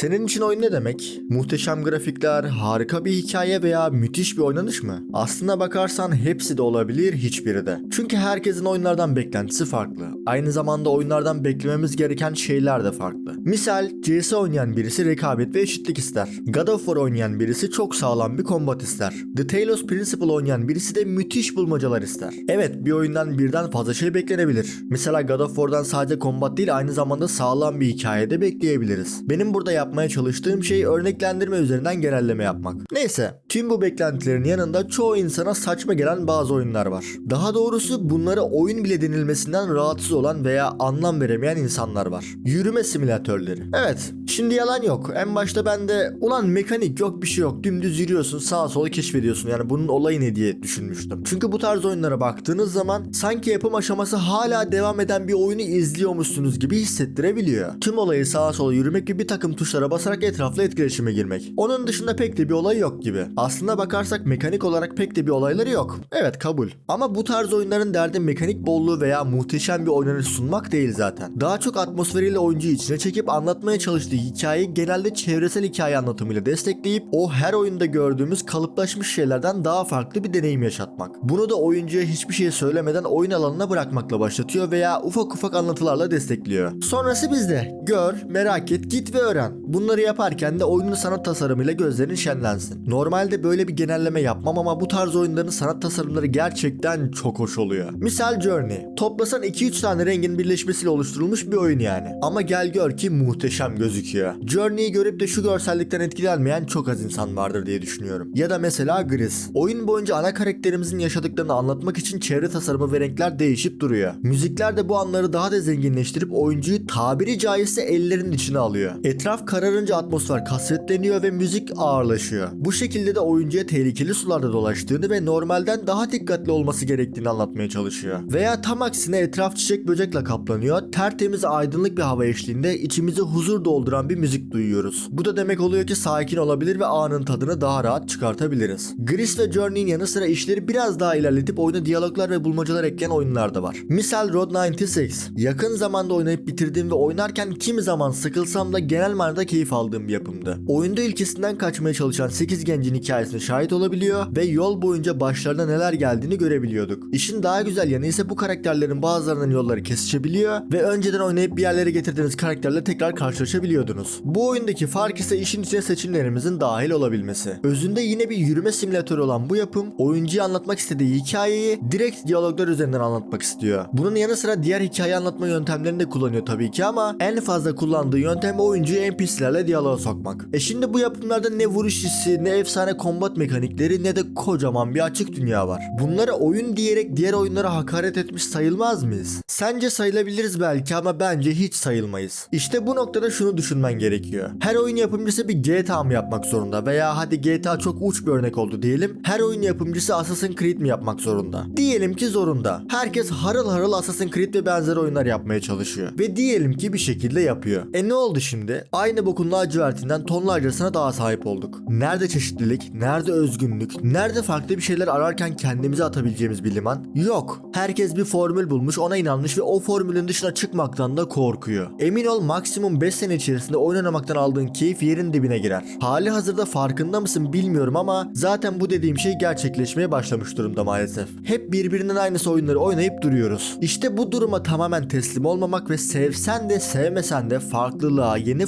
Senin için oyun ne demek? Muhteşem grafikler, harika bir hikaye veya müthiş bir oynanış mı? Aslına bakarsan hepsi de olabilir, hiçbiri de. Çünkü herkesin oyunlardan beklentisi farklı. Aynı zamanda oyunlardan beklememiz gereken şeyler de farklı. Misal CS oynayan birisi rekabet ve eşitlik ister. God of War oynayan birisi çok sağlam bir kombat ister. The Talos Principle oynayan birisi de müthiş bulmacalar ister. Evet bir oyundan birden fazla şey beklenebilir. Mesela God of War'dan sadece kombat değil aynı zamanda sağlam bir hikaye de bekleyebiliriz. Benim burada yapmaya çalıştığım şey örneklendirme üzerinden genelleme yapmak. Neyse tüm bu beklentilerin yanında çoğu insana saçma gelen bazı oyunlar var. Daha doğrusu bunlara oyun bile denilmesinden rahatsız olan veya anlam veremeyen insanlar var. Yürüme simülatörleri. Evet şimdi yalan yok. En başta ben de ulan mekanik yok bir şey yok dümdüz yürüyorsun sağa sola keşfediyorsun yani bunun olayı ne diye düşünmüştüm. Çünkü bu tarz oyunlara baktığınız zaman sanki yapım aşaması hala devam eden bir oyunu izliyormuşsunuz gibi hissettirebiliyor. Tüm olayı sağa sola yürümek ve bir takım tuşlara basarak etrafla etkileşime girmek. Onun dışında pek de bir olay yok gibi. Aslına bakarsak mekanik olarak pek de bir olayları yok. Evet kabul. Ama bu tarz oyunların derdi mekanik bolluğu veya muhteşem bir oynanış sunmak değil zaten. Daha çok atmosferiyle oyuncuyu içine çekip anlatmaya çalıştığı hikayeyi genelde çevresel hikaye anlatımıyla destekleyip o her oyunda gördüğümüz kalıplaşmış şeylerden daha farklı bir deneyim yaşatmak. Bunu da oyuncuya hiçbir şey söylemeden oyun alanına bırakmakla başlatıyor veya ufak ufak anlatılarla destekliyor. Sonrası bizde. Gör, merak et, git ve öğren. Bunları yaparken de oyunun sanat tasarımıyla gözlerin şenlensin. Normalde böyle bir genelleme yapmam ama bu tarz oyunların sanat tasarımları gerçekten çok hoş oluyor. Misal Journey. Toplasan 2-3 tane rengin birleşmesiyle oluşturulmuş bir oyun yani. Ama gel gör ki muhteşem gözüküyor. Journey'i görüp de şu görsellikten etkilenmeyen çok az insan vardır diye düşünüyorum. Ya da mesela Gris. Oyun boyunca ana karakterimizin yaşadıklarını anlatmak için çevre tasarımı ve renkler değişip duruyor. Müzikler de bu anları daha da zenginleştirip oyuncuyu tabiri caizse ellerinin içine alıyor. Etraf kararınca atmosfer kasvetleniyor ve müzik ağırlaşıyor. Bu şekilde de oyuncuya tehlikeli sularda dolaştığını ve normalden daha dikkatli olması gerektiğini anlatmaya çalışıyor. Veya tam aksine etraf çiçek böcekle kaplanıyor, tertemiz aydınlık bir hava eşliğinde içimizi huzur dolduran bir müzik duyuyoruz. Bu da demek oluyor ki sakin olabilir ve anın tadını daha rahat çıkartabiliriz. Gris ve Journey'in yanı sıra işleri biraz daha ilerletip oyuna diyaloglar ve bulmacalar ekleyen oyunlar da var. Misal Road 96. Yakın zamanda oynayıp bitirdiğim ve oynarken kimi zaman sıkılsam da genel manada keyif aldığım bir yapımdı. Oyunda ülkesinden kaçmaya çalışan 8 gencin hikayesine şahit olabiliyor ve yol boyunca başlarına neler geldiğini görebiliyorduk. İşin daha güzel yanı ise bu karakterlerin bazılarının yolları kesişebiliyor ve önceden oynayıp bir yerlere getirdiğiniz karakterle tekrar karşılaşabiliyordunuz. Bu oyundaki fark ise işin içine seçimlerimizin dahil olabilmesi. Özünde yine bir yürüme simülatörü olan bu yapım oyuncuya anlatmak istediği hikayeyi direkt diyaloglar üzerinden anlatmak istiyor. Bunun yanı sıra diğer hikaye anlatma yöntemlerini de kullanıyor tabii ki ama en fazla kullandığı yöntem oyuncuyu NPC'lerle diyaloğa sokmak. E şimdi bu yapımlarda ne vuruş hissi, ne efsane kombat mekanikleri ne de kocaman bir açık dünya var. Bunlara oyun diyerek diğer oyunlara hakaret etmiş sayılmaz mıyız? Sence sayılabiliriz belki ama bence hiç sayılmayız. İşte bu noktada şunu düşünmen gerekiyor. Her oyun yapımcısı bir GTA mı yapmak zorunda veya hadi GTA çok uç bir örnek oldu diyelim. Her oyun yapımcısı Assassin's Creed mi yapmak zorunda? Diyelim ki zorunda. Herkes harıl harıl Assassin's Creed ve benzeri oyunlar yapmaya çalışıyor. Ve diyelim ki bir şekilde yapıyor. E ne oldu şimdi? Aynı bokun lacivertinden tonlarcasına daha sahip olduk. Nerede çeşitlilik? Nerede özgünlük? Nerede farklı bir şeyler ararken kendimize atabileceğimiz bir liman? Yok. Herkes bir formül bulmuş, ona inanmış ve o formülün dışına çıkmaktan da korkuyor. Emin ol maksimum 5 sene içerisinde oynamaktan aldığın keyif yerin dibine girer. Hali hazırda farkında mısın bilmiyorum ama zaten bu dediğim şey gerçekleşmeye başlamış durumda maalesef. Hep birbirinin aynısı oyunları oynayıp duruyoruz. İşte bu duruma tamamen teslim olmamak ve sevsen de sevmesen de farklılığa, yeni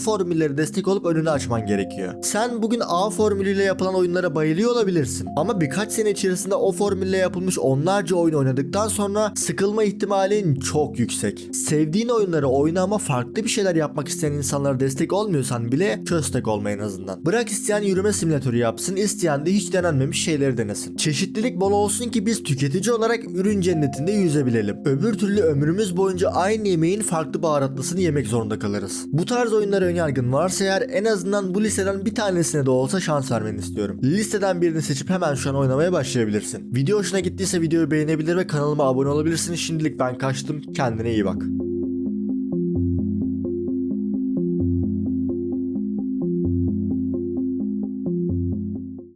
formülleri destek olup önünü açman gerekiyor. Sen bugün A formülüyle yapılan oyunlara bayılıyor olabilirsin. Ama birkaç sene içerisinde o formülle yapılmış onlarca oyun oynadıktan sonra sıkılma ihtimalin çok yüksek. Sevdiğin oyunları oyna ama farklı bir şeyler yapmak isteyen insanlara destek olmuyorsan bile köstek olma en azından. Bırak isteyen yürüme simülatörü yapsın, isteyen de hiç denenmemiş şeyleri denesin. Çeşitlilik bol olsun ki biz tüketici olarak ürün cennetinde yüzebilelim. Öbür türlü ömrümüz boyunca aynı yemeğin farklı baharatlısını yemek zorunda kalırız. Bu tarz oyunlara önyargın varsa eğer en azından bu listeden bir tanesine de olsa şans vermeni istiyorum. Listeden birini seçip hemen şu an oynamaya başlayabilirsin. Video hoşuna gittiyse videoyu beğenebilir ve kanalıma abone olabilirsin. Şimdilik ben kaçtım. Kendine iyi bak.